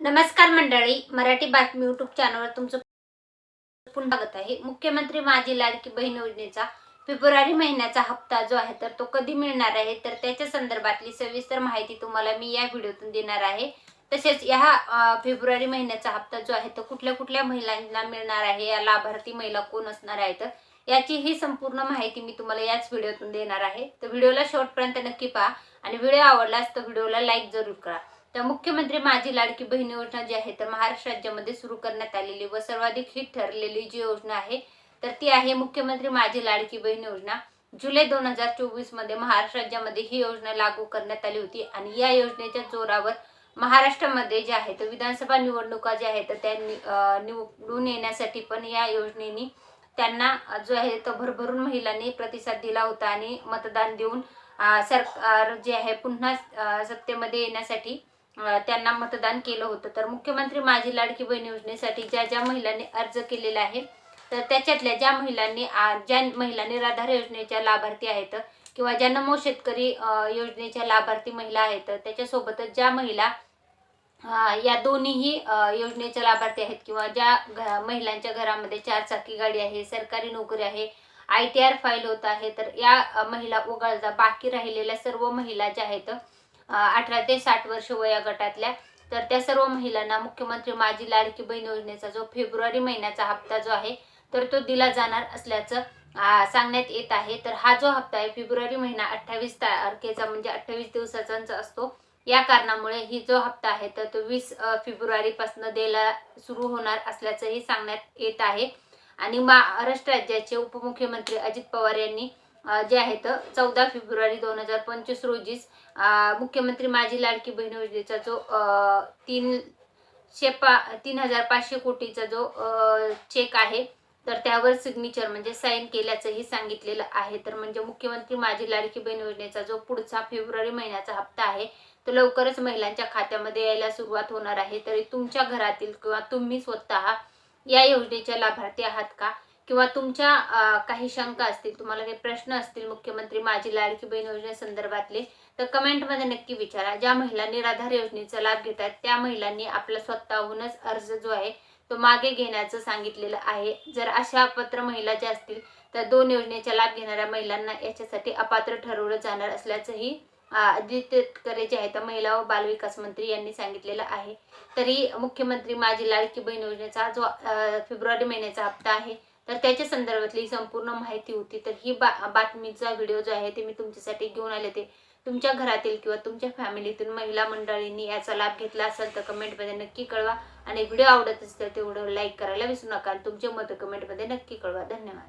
नमस्कार मंडळी मराठी बातमी युट्यूब चॅनलवर तुमचं पुन्हा स्वागत आहे. मुख्यमंत्री माझी लाडकी बहीण योजनेचा फेब्रुवारी महिन्याचा हप्ता जो आहे तर तो कधी मिळणार आहे? तर त्याच्या संदर्भातली सविस्तर माहिती तुम्हाला मी या व्हिडिओतून देणार आहे. तसेच या फेब्रुवारी महिन्याचा हप्ता जो आहे तो कुठल्या कुठल्या महिलांना मिळणार आहे? या लाभार्थी महिला कोण असणार आहेत याची ही संपूर्ण माहिती मी तुम्हाला याच व्हिडिओतून देणार आहे. तर व्हिडिओला शेवटपर्यंत नक्की पहा आणि व्हिडिओ आवडलास तर व्हिडिओला लाईक जरूर करा. तर मुख्यमंत्री माझी लाडकी बहीण योजना जी आहे तर महाराष्ट्र राज्यामध्ये सुरू करण्यात आलेली व सर्वाधिक हिट ठरलेली जी योजना आहे तर ती आहे मुख्यमंत्री माझी लाडकी बहीण योजना. जुलै दोन हजार चोवीसमध्ये महाराष्ट्र राज्यामध्ये ही योजना लागू करण्यात आली होती आणि या योजनेच्या जोरावर महाराष्ट्रामध्ये जे आहे तर विधानसभा निवडणुका ज्या आहेत तर त्या नि- निवडून येण्यासाठी पण या योजनेनी त्यांना जो आहे तो भरभरून महिलांनी प्रतिसाद दिला होता आणि मतदान देऊन सरकार जे आहे पुन्हा सत्तेमध्ये येण्यासाठी त्यांना मतदान केलं होतं. तर मुख्यमंत्री माझी लाडकी बहीण योजनेसाठी ज्या ज्या महिलांनी अर्ज केलेला आहे तर त्याच्यातल्या ज्या महिलांनी ज्या महिला निराधार योजनेच्या लाभार्थी आहेत किंवा ज्या नमो शेतकरी योजनेच्या लाभार्थी महिला आहेत त्याच्यासोबतच ज्या महिला या दोन्हीही योजनेच्या लाभार्थी आहेत किंवा ज्या घ- महिलांच्या घरामध्ये चार चाकी गाडी आहे सरकारी नोकरी आहे आय टी आर फाईल होत आहे तर या महिला वगळता बाकी राहिलेल्या सर्व महिला ज्या आहेत अठरा ते साठ वर्ष वयोगटातल्या तर त्या सर्व महिलांना मुख्यमंत्री माझी लाडकी बहीण योजनेचा जो फेब्रुवारी महिन्याचा हप्ता जो आहे तर तो दिला जाणार असल्याचं सांगण्यात येत आहे. तर हा जो हप्ता आहे फेब्रुवारी महिना अठ्ठावीस तारखेचा म्हणजे अठ्ठावीस दिवसाचा असतो. या कारणामुळे ही जो हप्ता आहे तर तो वीस फेब्रुवारी पासून द्यायला सुरू होणार असल्याचंही सांगण्यात येत आहे. आणि महाराष्ट्र राज्याचे उपमुख्यमंत्री अजित पवार यांनी जे आहेत चौदा फेब्रुवारी दोन हजार पंचवीस रोजीच मुख्यमंत्री माझी लाडकी बहीण योजनेचा जो तीनशे पा तीन हजार पाचशे कोटीचा जो चेक आहे तर त्यावर सिग्नेचर म्हणजे साईन केल्याचंही सांगितलेलं आहे. तर म्हणजे मुख्यमंत्री माझी लाडकी बहीण योजनेचा जो पुढचा फेब्रुवारी महिन्याचा हप्ता आहे तो लवकरच महिलांच्या खात्यामध्ये यायला सुरुवात होणार आहे. तरी तुमच्या घरातील किंवा तुम्ही स्वतः या योजनेच्या लाभार्थी आहात का? किंवा तुमच्या काही शंका असतील तुम्हाला काही प्रश्न असतील मुख्यमंत्री माझी लाडकी बहीण योजनेसंदर्भातले तर कमेंटमध्ये नक्की विचारा. ज्या महिला निराधार योजनेचा लाभ घेत आहेत त्या महिलांनी आपला स्वतःहूनच अर्ज जो आहे तो मागे घेण्याचं सांगितलेलं आहे. जर अशा पत्र महिला ज्या असतील तर दोन योजनेचा लाभ घेणाऱ्या महिलांना याच्यासाठी अपात्र ठरवलं जाणार असल्याचंही अ, आदित्य तटकरे जे आहेत महिला व बालविकास मंत्री यांनी सांगितलेलं आहे. तरी मुख्यमंत्री माझी लाडकी बहीण योजनेचा जो फेब्रुवारी महिन्याचा हप्ता आहे तर त्याच्या संदर्भातली संपूर्ण माहिती होती. तर ही बा बातमीचा व्हिडिओ जो आहे ते मी तुमच्यासाठी घेऊन आले ते तुमच्या घरातील किंवा तुमच्या फॅमिलीतून महिला मंडळींनी याचा लाभ घेतला असेल तर कमेंटमध्ये नक्की कळवा. आणि व्हिडिओ आवडत असेल तर ते व्हिडिओ लाईक करायला विसरू नका. आणि तुमचे मत कमेंटमध्ये नक्की कळवा. धन्यवाद.